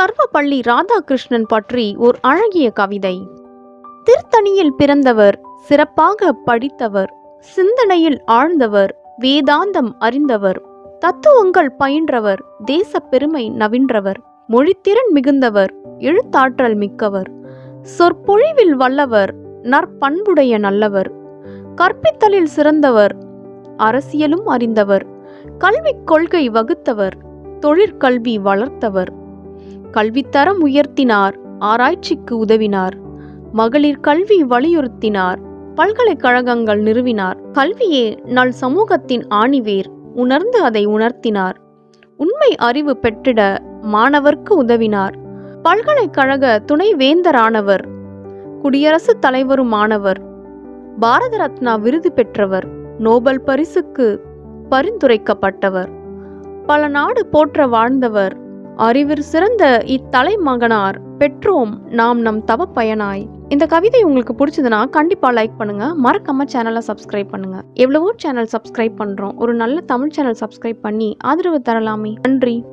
சர்வப்பள்ளி ராதாகிருஷ்ணன் பற்றி ஒரு அழகிய கவிதை. திருத்தணியில் பிறந்தவர் சிறப்பாக படித்தவர் சிந்தனையில் ஆழ்ந்தவர் வேதாந்தம் அறிந்தவர் தத்துவங்கள் பயின்றவர் தேச பெருமை நவின்றவர் மொழித்திறன் மிகுந்தவர் எழுத்தாற்றல் மிக்கவர் சொற்பொழிவில் வல்லவர் நற்பண்புடைய நல்லவர் கற்பித்தலில் சிறந்தவர் அரசியலும் அறிந்தவர் கல்விக் கொள்கை வகுத்தவர் தொழிற்கல்வி வளர்த்தவர் கல்வித்தரம் உயர்த்தினார் ஆராய்ச்சிக்கு உதவினார். மகளிர் கல்வி வலியுறுத்தினார். பல்கலைக்கழகங்கள் நிறுவினார். கல்வியே நல் சமூகத்தின் ஆணிவேர் உணர்ந்து அதை உணர்த்தினார். உண்மை அறிவு பெற்றிட மாணவர்க்கு உதவினார். பல்கலைக்கழக துணைவேந்தரானவர் குடியரசுத் தலைவருமானவர் பாரத ரத்னா விருது பெற்றவர் நோபல் பரிசுக்கு பரிந்துரைக்கப்பட்டவர் பல நாடு போற்ற வாழ்ந்தவர் அறிவிற் சிறந்த இத்தலைமகனார் பெற்றோம் நாம் நம் தவ பயனாய். இந்த கவிதை உங்களுக்கு பிடிச்சதுன்னா கண்டிப்பாக லைக் பண்ணுங்க. மறக்காம சேனலை சப்ஸ்கிரைப் பண்ணுங்க. எவ்வளவோ சேனல் சப்ஸ்கிரைப் பண்றோம். ஒரு நல்ல தமிழ் சேனல் சப்ஸ்கிரைப் பண்ணி ஆதரவு தரலாமே. நன்றி.